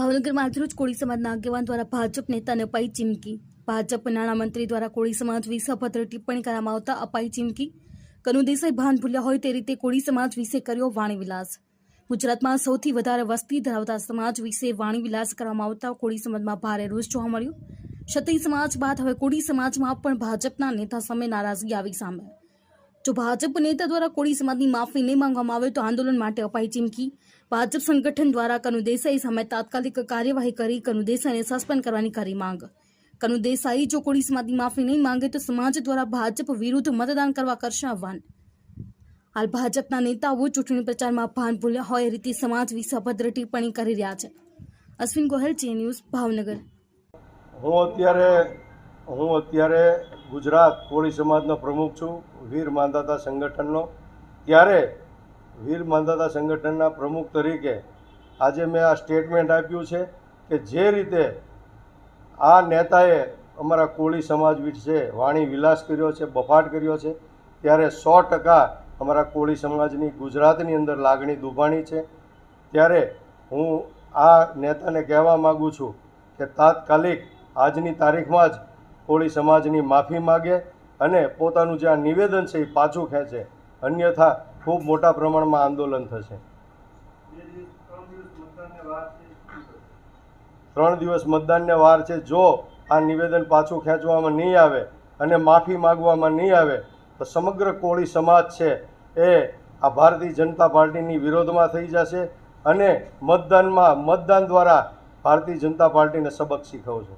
ભાવનગરમાં આજરોજ કોળી સમાજના આગેવાન દ્વારા ભાજપ નેતાને અપાઈ ચીમકી. ભાજપ નાણામંત્રી દ્વારા કોળી સમાજ વિશે અભદ્ર ટિપ્પણી કરવામાં આવતા અપાઈ ચીમકી. કનુ દેસાઈ ભાન ભૂલ્યા હોય તે રીતે કોળી સમાજ વિશે કર્યો વાણીવિલાસ. ગુજરાતમાં સૌથી વધારે વસ્તી ધરાવતા સમાજ વિશે વાણીવિલાસ કરવામાં આવતા કોળી સમાજમાં ભારે રોષ જોવા મળ્યો. ક્ષત્રિય સમાજ બાદ હવે કોળી સમાજમાં પણ ભાજપના નેતા સામે નારાજગી આવી સામે. જો ભાજપ નેતા દ્વારા કોળી સમાજની માફી નહીં માંગવામાં આવે તો આંદોલન માટે અપાઈ ચીમકી. ભાજપ સંગઠન દ્વારા કનુ દેસાઈ સામે તાત્કાલિક કાર્યવાહી કરી કનુ દેસાઈને સસ્પેન્ડ કરવાની કરી માંગ. કનુ દેસાઈ જો કોળી સમાજની માફી નહીં માંગે તો સમાજ દ્વારા ભાજપ વિરુદ્ધ મતદાન કરવા કરશે આહવાન. હાલ ભાજપના નેતાઓ ચૂંટણી પ્રચારમાં ભાન ભૂલ્યા હોય રીતે સમાજ વિશે અભદ્ર ટિપ્પણી કરી રહ્યા છે. અશ્વિન ગોહેલ ચે ન્યૂઝ ભાવનગર. હું અત્યારે હું અત્યારે ગુજરાત કોળી સમાજનો પ્રમુખ છું, વીર માંધાતા સંગઠનનો. ત્યારે વીર માંધાતા સંગઠનના પ્રમુખ તરીકે આજે મેં આ સ્ટેટમેન્ટ આપ્યું છે કે જે રીતે આ નેતાએ અમારા કોળી સમાજ વિશે વાણી વિલાસ કર્યો છે, બફાટ કર્યો છે, ત્યારે સો ટકા અમારા કોળી સમાજની ગુજરાતની અંદર લાગણી દુભાણી છે. ત્યારે હું આ નેતાને કહેવા માગું છું કે તાત્કાલિક આજની તારીખમાં જ કોળી સમાજની માફી માગે અને પોતાનું જે આ નિવેદન છે એ પાછું ખેંચે. અન્યથા ખૂબ મોટા પ્રમાણમાં આંદોલન થશે. ત્રણ દિવસ મતદાનને વાર છે. જો આ નિવેદન પાછું ખેંચવામાં નહીં આવે અને માફી માગવામાં નહીં આવે, તો સમગ્ર કોળી સમાજ છે એ આ ભારતીય જનતા પાર્ટીની વિરોધમાં થઈ જશે અને મતદાનમાં મતદાન દ્વારા ભારતીય જનતા પાર્ટીને સબક શીખવશે.